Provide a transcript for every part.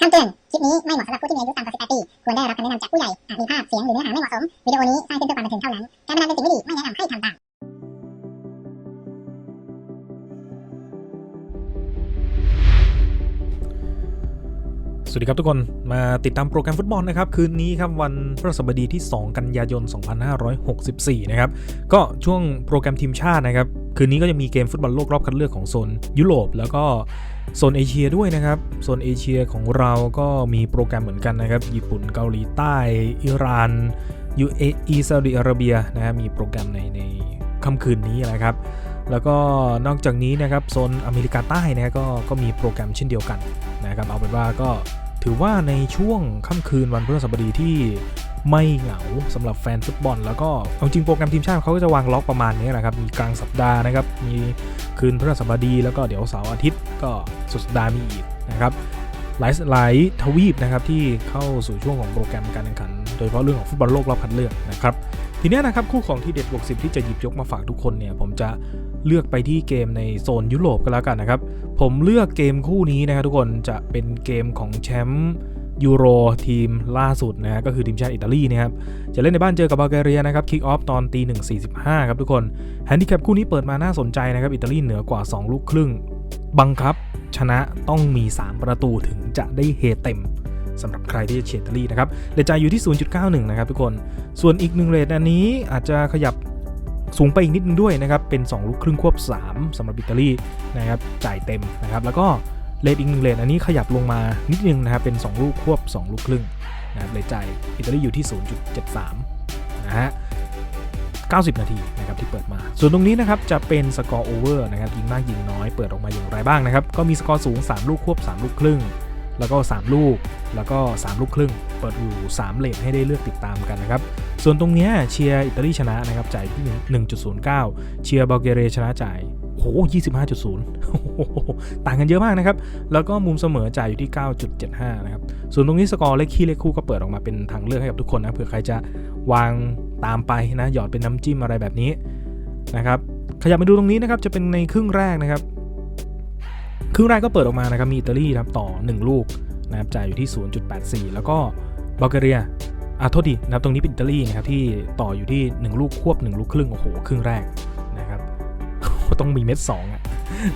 คำเตือน คลิปนี้ไม่เหมาะสำหรับผู้ที่มีอายุต่ำกว่า 18 ปี ควรได้รับคำแนะนำจากผู้ใหญ่ อาจมีภาพ เสียง หรือเนื้อหาไม่เหมาะสม วิดีโอนี้สร้างขึ้นเพื่อความบันเทิงเท่านั้น การพนันเป็นสิ่งไม่ดี ไม่แนะนำให้ทำตามสวัสดีครับทุกคนมาติดตามโปรแกรมฟุตบอลนะครับ คืนนี้ครับ วันพฤหัสบดีที่ 2 กันยายน 2564 นะครับ ก็ช่วงโปรแกรมทีมชาตินะครับ คืนนี้ก็จะมีเกมฟุตบอลโลกรอบคัดเลือกของโซนยุโรป แล้วก็โซนเอเชียด้วยนะครับ โซนเอเชียของเราก็มีโปรแกรมเหมือนกันนะครับ ญี่ปุ่นเกาหลีใต้ อิหร่าน UAE ซาอุดิอาระเบียนะครับมีโปรแกรมในในค่ำคืนนี้นะครับ แล้วก็นอกจากนี้นะครับโซนอเมริกาใต้นะก็ก็มีโปรแกรมเช่นเดียวกันนะครับ เอาเป็นว่าก็ถือว่าในช่วงค่ำคืนวันพฤหัสบดีที่ ไม่เหงาสำหรับแฟนฟุตบอล แล้วก็เอาจริงโปรแกรมทีมชาติเขาก็จะวางล็อกประมาณนี้แหละครับ มีกลางสัปดาห์นะครับ มีคืนพฤหัสบดีแล้วก็เดี๋ยวเสาร์อาทิตย์ก็สุดสัปดาห์มีอีกนะครับหลายหลายทวีปนะครับที่เข้าสู่ช่วงของโปรแกรมการแข่งขัน โดยเฉพาะเรื่องของฟุตบอลโลกรอบคัดเลือกนะครับทีนี้นะครับคู่ของที่เด็ดบวกสิที่จะหยิบยกมาฝากทุกคนเนี่ยผมจะเลือกไปที่เกมในโซนยุโรปก็แล้วกันนะครับ ผมเลือกเกมคู่นี้นะครับทุกคนจะเป็นเกมของแชมป์ ยูโรทีมล่าสุดนะก็คือทีมชาติอิตาลีนะครับจะเล่นในบ้านเจอกับบัลแกเรียนะครับคิกออฟตอนตีหนึ่งสี่สิบห้าครับทุกคนแฮนดิแคปคู่นี้เปิดมาน่าสนใจนะครับอิตาลีเหนือกว่า 2 ลูกครึ่ง บังคับชนะต้องมี 3 ประตูถึงจะได้เฮเต็มสำหรับใครที่จะเชียร์อิตาลีนะครับเลทจ่ายอยู่ที่ 0.91 นะครับทุกคน ส่วนอีกหนึ่งเรทอันนี้อาจจะขยับสูงไปอีกนิดนึงด้วยนะครับ เป็น 2 ลูกครึ่งควบ 3สำหรับอิตาลีนะครับ จ่ายเต็มนะครับ แล้วก็ เรทอีกหนึ่งเรทอันนี้ขยับลงมานิดนึงนะครับเป็น 2 ลูกควบ 2 ลูกครึ่งนะครับเรทจ่ายอิตาลีอยู่ที่ 0.73 นะฮะ 90 นาทีนะครับที่เปิดมา ส่วนตรงนี้นะครับจะเป็นสกอร์โอเวอร์นะครับยิงมากยิงน้อยเปิดออกมาอย่างไรบ้างนะครับ ก็มีสกอร์สูง 3 ลูกควบ 3 ลูกครึ่ง แล้วก็ 3 ลูกแล้วก็ 3 ลูกครึ่ง เปิดอยู่ 3 เลทให้ได้เลือกติดตามกันนะครับ ส่วนตรงเนี้ยเชียร์อิตาลีชนะนะครับจ่ายที่1.09 เชียร์บัลแกเรียชนะจ่าย โห25.0โอ้โหต่างกันเยอะมากนะครับ แล้วก็มุมเสมอจ่ายอยู่ที่ 9.75 นะครับ ส่วนตรงนี้สกอร์เลขคี่เลขคู่ก็เปิดออกมาเป็นทางเลือกให้กับทุกคนนะ เผื่อใครจะวางตามไปนะ หยอดเป็นน้ำจิ้มอะไรแบบนี้นะครับ ขยับมาดูตรงนี้นะครับ จะเป็นในครึ่งแรกนะครับ ครึ่งแรกก็เปิดออกมานะครับ มีอิตาลีนะครับต่อ 1 ลูกนะครับ จ่ายอยู่ที่ 0.84 แล้วก็บัลแกเรียอะโทษดีนะครับ ตรงนี้เป็นอิตาลีนะครับที่ต่ออยู่ที่ 1 ลูกควบ 1 ลูกครึ่ง โอ้โห ครึ่งแรก ต้องมีเม็ดสองอะ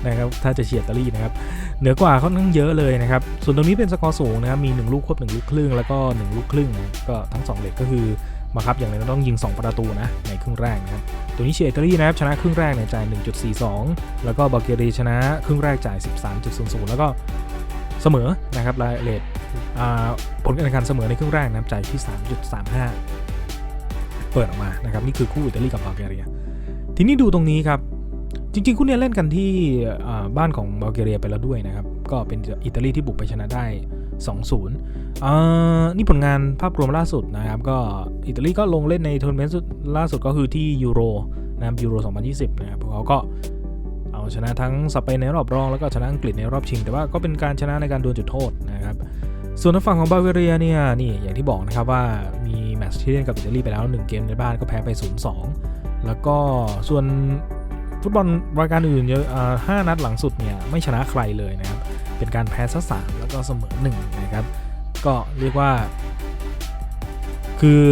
นะครับถ้าจะเชียร์อิตาลีนะครับเหนือกว่าค่อนข้างเยอะเลยนะครับส่วนตรงนี้เป็นสกอร์สูงนะครับมี 1 ลูกควบ 1 ลูกครึ่งแล้วก็ 1 ลูกครึ่งนะก็ทั้ง 2เลทก็คือมาครับอย่างไรก็ต้องยิง 2 ประตูนะในครึ่งแรกนะครับตัวนี้เชียร์อิตาลีนะครับชนะครึ่งแรกเนี่ยจ่าย 1.42 แล้วก็บัลแกเรียชนะครึ่งแรกจ่าย 13.00 แล้วก็เสมอนะครับรายเลทผลการแข่งขันเสมอในครึ่งแรกนะครับจ่ายที่ 3.35 เปิดออกมานะครับนี่คือคู่อิตาลีกับบัลแกเรียทีนี้ดูตรงนี้ครับ จริงๆ คู่นี้เล่นกันที่บ้านของบัลแกเรียไปแล้วด้วยนะครับ ก็เป็นอิตาลีที่บุกไปชนะได้ 2-0อ่านี่ผลงานภาพรวมล่าสุดนะครับ ก็อิตาลีก็ลงเล่นในทัวร์นาเมนต์ล่าสุดก็คือที่ยูโรนะครับยูโร 2020 นะครับพวกเขาก็เอาชนะทั้งสเปนในรอบรองแล้วก็ชนะอังกฤษในรอบชิง แต่ว่าก็เป็นการชนะในการดวลจุดโทษนะครับส่วนทางฝั่งของบัลแกเรียเนี่ยนี่อย่างที่บอกนะครับว่ามีแมตช์ที่เล่นกับอิตาลีไปแล้ว 1 เกมในบ้านก็แพ้ไป 0-2 แล้วก็ส่วน ฟุตบอลรายการอื่นเยอะห้านัดหลังสุดเนี่ยไม่ชนะใครเลยนะครับ เป็นการแพ้ซะสามแล้วก็เสมอหนึ่งนะครับ ก็เรียกว่า คือ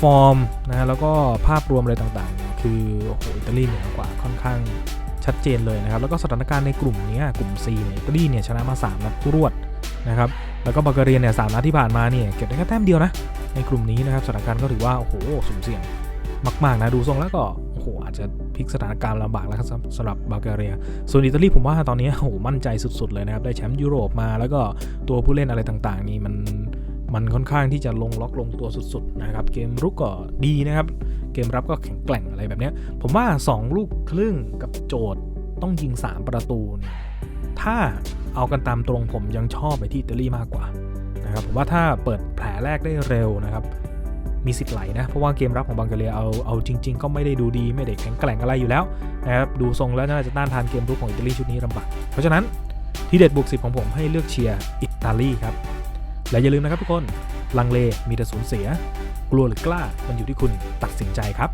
ฟอร์มนะแล้วก็ภาพรวมอะไรต่างๆ คือโอ้โหอิตาลีเหนือกว่าค่อนข้างชัดเจนเลยนะครับ แล้วก็สถานการณ์ในกลุ่มนี้กลุ่ม C เนี่ยอิตาลีเนี่ยชนะมา 3 นัดรวดนะครับ แล้วก็บัลแกเรียเนี่ยสามนัดที่ผ่านมาเนี่ยเก็บได้แค่แต้มเดียวนะในกลุ่มนี้นะครับสถานการณ์ก็ถือว่าโอ้โหสุ่มเสี่ยงมาก ๆ นะ ดูทรงแล้วก็ โอ้โหอาจจะพลิกสถานการณ์ลำบากแล้วครับสำหรับบัลแกเรีย ส่วนอิตาลีผมว่าตอนนี้โอ้โหมั่นใจสุดๆเลยนะครับ ได้แชมป์ยุโรปมาแล้วก็ตัวผู้เล่นอะไรต่างๆ นี่มันมันค่อนข้างที่จะลงล็อกลงตัวสุดๆนะครับ เกมรุกก็ดีนะครับ เกมรับก็แข็งแกร่งอะไรแบบนี้ผมว่า 2 ลูกครึ่งกับโจทย์ต้องยิง 3 ประตู ถ้าเอากันตามตรงผมยังชอบไปที่อิตาลีมากกว่านะครับผมว่าถ้าเปิดแผลแรกได้เร็วนะครับ มีสิทธิ์ไหลนะ เพราะว่าเกมรับของบังกาเลียเอาเอาจริง ๆ ก็ไม่ได้ดูดีไม่ได้แข็งแกร่งอะไรอยู่แล้วนะครับดูทรงแล้วน่าจะต้านทานเกมรุกของอิตาลีชุดนี้ลำบากเพราะฉะนั้นที่เด็ดบวกสิบของผมให้เลือกเชียร์อิตาลีครับและอย่าลืมนะครับทุกคนลังเลมีแต่สูญเสีย กลัวหรือกล้ามันอยู่ที่คุณตัดสินใจครับ